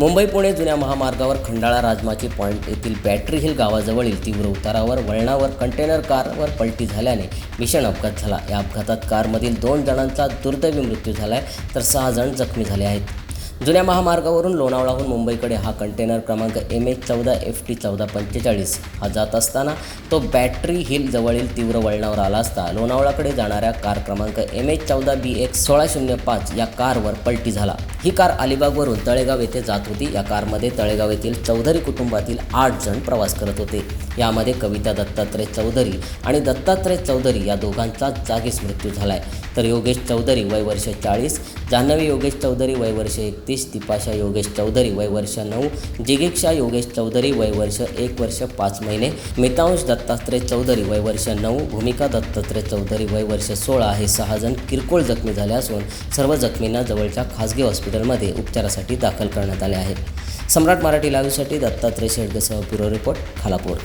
मुंबई पुणे जुन्या महामार्गावर खंडाळा राजमाची पॉईंट येथील बॅटरी हिल गावाजवळील तीव्र उतारावर वळणावर कंटेनर कारवर पलटी झाल्याने भीषण अपघात झाला. या अपघातात कारमधील दोन जणांचा दुर्दैवी मृत्यू झाला आहे तर सहा जण जखमी झाले आहेत. जुन्या महामार्गावरून लोणावळाहून मुंबईकडे हा कंटेनर क्रमांक एम एच चौदा एफ टी चौदा पंचेचाळीस हा जात असताना तो बॅटरी हिल जवळील तीव्र वळणावर आला असता लोणावळाकडे जाणाऱ्या कार क्रमांक एम एच चौदा बी एक्स सोळा शून्य पाच या कारवर पलटी झाला. ही कार अलिबागवरून तळेगाव येथे जात होती. या कारमध्ये तळेगाव येथील चौधरी कुटुंबातील आठ जण प्रवास करत होते. यामध्ये कविता दत्तात्रय चौधरी आणि दत्तात्रय चौधरी या दोघांचा जागीच मृत्यू झाला आहे तर योगेश चौधरी वय वर्ष चाळीस जान्हवी योगेश चौधरी वय वर्ष एकतीस तिपाशा योगेश चौधरी वय वर्ष नऊ जिगीक्षा योगेश चौधरी वय वर्ष एक वर्ष पाच महिने मितांश दत्तात्रय चौधरी वय वर्ष नऊ भूमिका दत्तात्रय चौधरी वय वर्ष सोळा हे सहा जण किरकोळ जखमी झाले असून सर्व जखमींना जवळच्या खासगी हॉस्पिटलमध्ये उपचारासाठी दाखल करण्यात आले आहे. सम्राट मराठी लाईव्हसाठी दत्तात्रय शेडगेसह ब्युरो रिपोर्ट खालापूर.